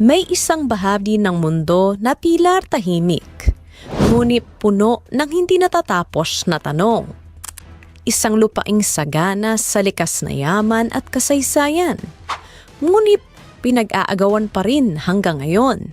May isang bahagi ng mundo na tila tahimik, ngunit puno ng hindi natatapos na tanong. Isang lupaing sagana sa likas na yaman at kasaysayan, ngunit pinag-aagawan pa rin hanggang ngayon.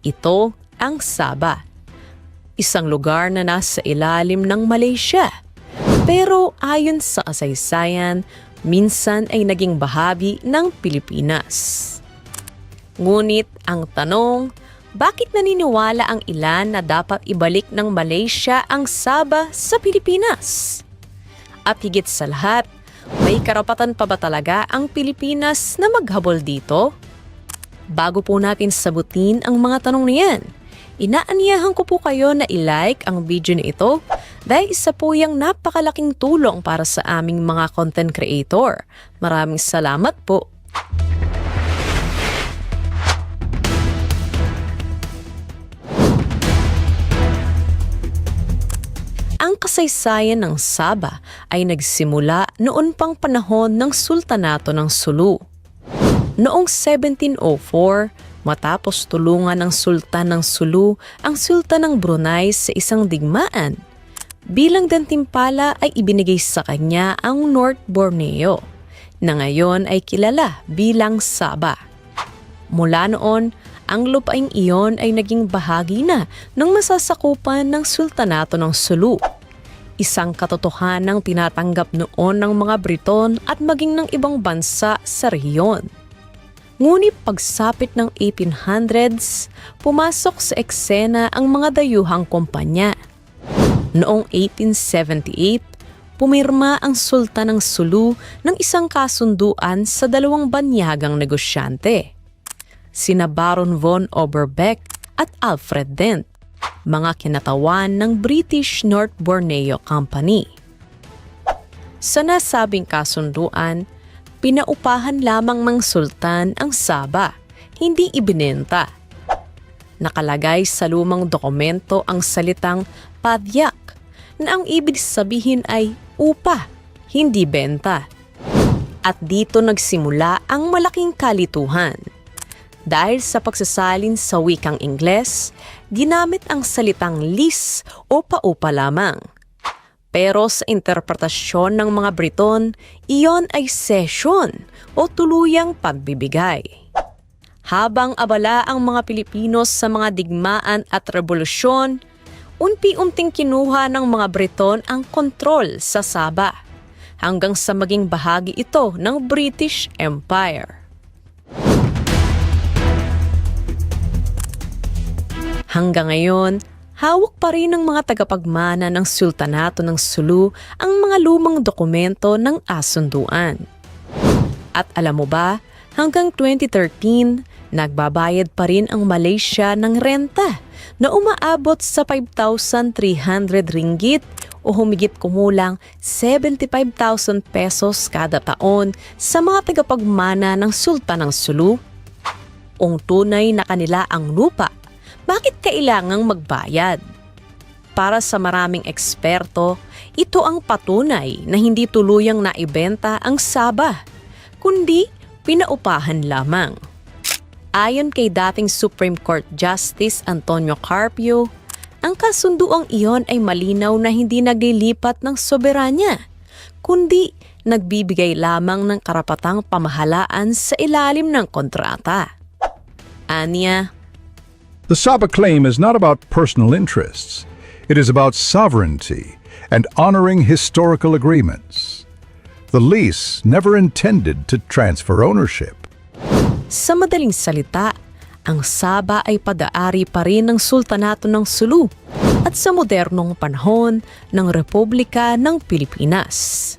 Ito ang Sabah, isang lugar na nasa ilalim ng Malaysia. Pero ayon sa kasaysayan, minsan ay naging bahagi ng Pilipinas. Ngunit ang tanong, bakit naniniwala ang ilan na dapat ibalik ng Malaysia ang Sabah sa Pilipinas? At higit sa lahat, may karapatan pa ba talaga ang Pilipinas na maghabol dito? Bago po natin sabutin ang mga tanong niyan, inaanyahan ko po kayo na i-like ang video na ito dahil isa po yung napakalaking tulong para sa aming mga content creator. Maraming salamat po. Kasaysayan ng Saba ay nagsimula noon pang panahon ng Sultanato ng Sulu. Noong 1704, matapos tulungan ng Sultan ng Sulu ang Sultan ng Brunei sa isang digmaan, bilang gantimpala ay ibinigay sa kanya ang North Borneo, na ngayon ay kilala bilang Saba. Mula noon, ang lupaing iyon ay naging bahagi na ng masasakupan ng Sultanato ng Sulu. Isang katotohanang tinatanggap noon ng mga Briton at maging ng ibang bansa sa rehiyon. Ngunit pagsapit ng 1800s, pumasok sa eksena ang mga dayuhang kumpanya. Noong 1878, pumirma ang Sultan ng Sulu ng isang kasunduan sa dalawang banyagang negosyante sina Baron von Oberbeck at Alfred Dent, mga kinatawan ng British North Borneo Company. Sa nasabing kasunduan, pinaupahan lamang ng sultan ang Saba, hindi ibinenta. Nakalagay sa lumang dokumento ang salitang padyak na ang ibig sabihin ay upa, hindi benta. At dito nagsimula ang malaking kalituhan. Dahil sa pagsasalin sa wikang Ingles, ginamit ang salitang lease o paupa lamang. Pero sa interpretasyon ng mga Briton, iyon ay session o tuluyang pagbibigay. Habang abala ang mga Pilipino sa mga digmaan at revolusyon, unti-unting kinuha ng mga Briton ang kontrol sa Saba hanggang sa maging bahagi ito ng British Empire. Hanggang ngayon, hawak pa rin ng mga tagapagmana ng Sultanato ng Sulu ang mga lumang dokumento ng asunduan. At alam mo ba, hanggang 2013, nagbabayad pa rin ang Malaysia ng renta na umaabot sa 5,300 ringgit o humigit kumulang 75,000 pesos kada taon sa mga tagapagmana ng Sultan ng Sulu. Ong tunay na kanila ang lupa bakit kailangang magbayad? Para sa maraming eksperto, ito ang patunay na hindi tuluyang naibenta ang Saba, kundi pinaupahan lamang. Ayon kay dating Supreme Court Justice Antonio Carpio, ang kasunduang iyon ay malinaw na hindi naglilipat ng soberanya, kundi nagbibigay lamang ng karapatang pamahalaan sa ilalim ng kontrata. Anya, The Saba claim is not about personal interests. It is about sovereignty and honoring historical agreements. The lease never intended to transfer ownership. Sa madaling salita, ang Saba ay padaari pa rin ng Sultanato ng Sulu at sa modernong panahon ng Republika ng Pilipinas.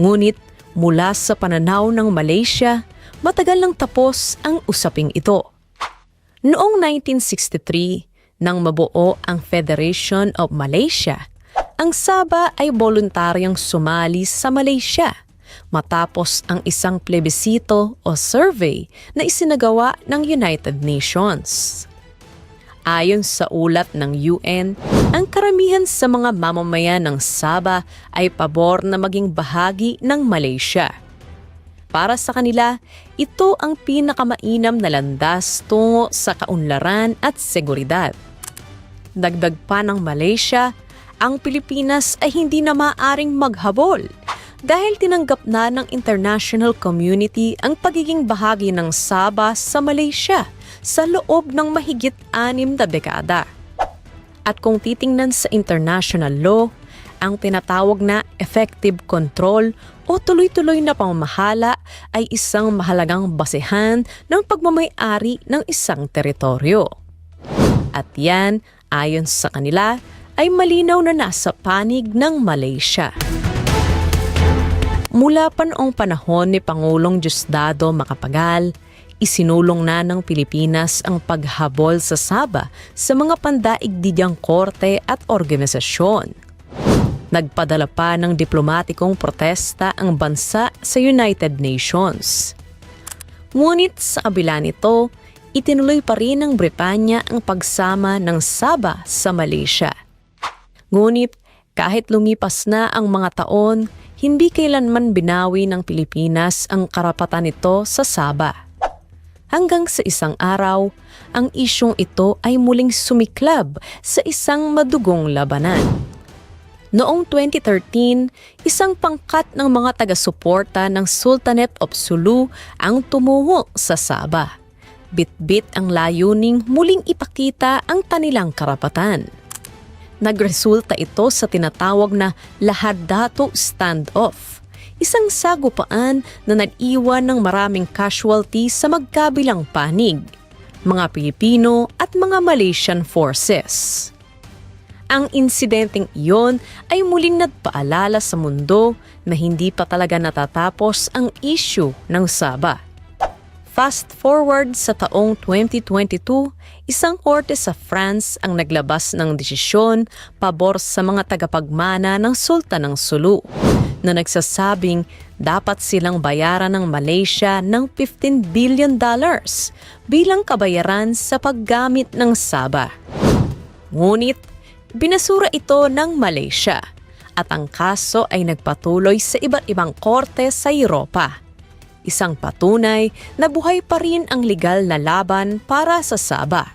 Ngunit mula sa pananaw ng Malaysia, matagal nang tapos ang usaping ito. Noong 1963, nang mabuo ang Federation of Malaysia, ang Saba ay voluntaryong sumali sa Malaysia matapos ang isang plebisito o survey na isinagawa ng United Nations. Ayon sa ulat ng UN, ang karamihan sa mga mamamayan ng Saba ay pabor na maging bahagi ng Malaysia. Para sa kanila, ito ang pinakamainam na landas tungo sa kaunlaran at seguridad. Dagdag pa ng Malaysia, ang Pilipinas ay hindi na maaring maghabol dahil tinanggap na ng international community ang pagiging bahagi ng Sabah sa Malaysia sa loob ng mahigit anim na dekada. At kung titingnan sa international law, ang tinatawag na effective control o tuloy-tuloy na pamamahala ay isang mahalagang basehan ng pagmamayari ng isang teritoryo. At yan, ayon sa kanila, ay malinaw na nasa panig ng Malaysia. Mula pa noong panahon ni Pangulong Diosdado Macapagal, isinulong na ng Pilipinas ang paghabol sa Saba sa mga pandaigdidyang korte at organisasyon. Nagpadala pa ng diplomatikong protesta ang bansa sa United Nations. Ngunit sa kabila nito, itinuloy pa rin ng Britanya ang pagsama ng Saba sa Malaysia. Ngunit kahit lumipas na ang mga taon, hindi kailanman binawi ng Pilipinas ang karapatan nito sa Saba. Hanggang sa isang araw, ang isyong ito ay muling sumiklab sa isang madugong labanan. Noong 2013, isang pangkat ng mga taga-suporta ng Sultanate of Sulu ang tumungo sa Saba. Bit-bit ang layuning muling ipakita ang kanilang karapatan. Nagresulta ito sa tinatawag na Lahadato Standoff, isang sagupaan na nag-iwan ng maraming casualty sa magkabilang panig, mga Pilipino at mga Malaysian forces. Ang insidenteng iyon ay muling nagpaalala sa mundo na hindi pa talaga natatapos ang issue ng Saba. Fast forward sa taong 2022, isang korte sa France ang naglabas ng desisyon pabor sa mga tagapagmana ng Sultan ng Sulu na nagsasabing dapat silang bayaran ng Malaysia ng 15 billion dollars bilang kabayaran sa paggamit ng Saba. Ngunit binasura ito ng Malaysia at ang kaso ay nagpatuloy sa iba't ibang korte sa Europa isang patunay na buhay pa rin ang legal na laban para sa Saba.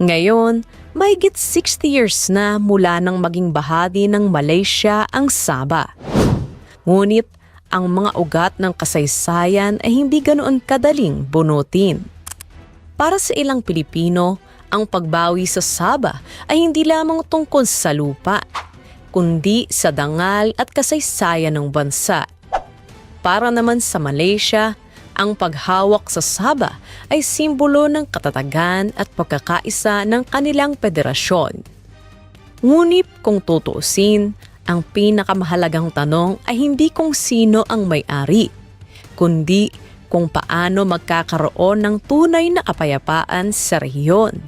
Ngayon, mahigit 60 years na mula nang maging bahagi ng Malaysia ang Saba. Ngunit ang mga ugat ng kasaysayan ay hindi ganoon kadaling bunutin. Para sa ilang Pilipino, ang pagbawi sa Saba ay hindi lamang tungkol sa lupa, kundi sa dangal at kasaysayan ng bansa. Para naman sa Malaysia, ang paghawak sa Saba ay simbolo ng katatagan at pagkakaisa ng kanilang federasyon. Ngunit kung tutuusin, ang pinakamahalagang tanong ay hindi kung sino ang may-ari, kundi kung paano magkakaroon ng tunay na kapayapaan sa rehiyon.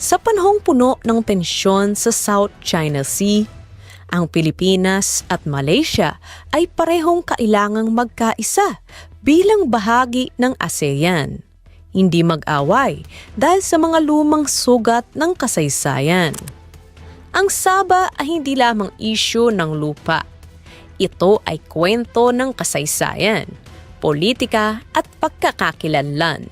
Sa panahong puno ng tensyon sa South China Sea, ang Pilipinas at Malaysia ay parehong kailangang magkaisa bilang bahagi ng ASEAN. Hindi mag-away dahil sa mga lumang sugat ng kasaysayan. Ang Saba ay hindi lamang isyu ng lupa. Ito ay kwento ng kasaysayan, politika at pagkakakilanlan.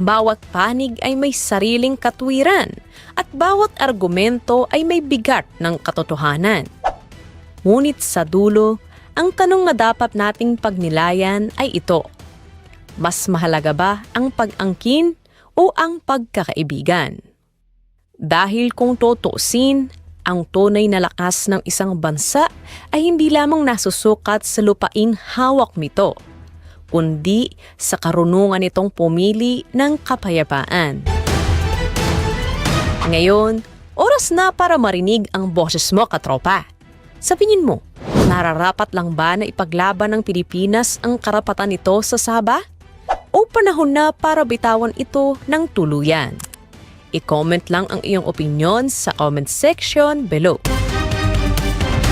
Bawat panig ay may sariling katwiran at bawat argumento ay may bigat ng katotohanan. Ngunit sa dulo, ang tanong na dapat nating pagnilayan ay ito. Mas mahalaga ba ang pag-angkin o ang pagkakaibigan? Dahil kung tutusin, ang tunay na lakas ng isang bansa ay hindi lamang nasusukat sa lupaing hawak nito, kundi sa karunungan nitong pumili ng kapayapaan. Ngayon, oras na para marinig ang boses mo, katropa. Sa tingin mo, nararapat lang ba na ipaglaban ng Pilipinas ang karapatan nito sa Saba? O panahon na para bitawan ito ng tuluyan? I-comment lang ang iyong opinion sa comment section below.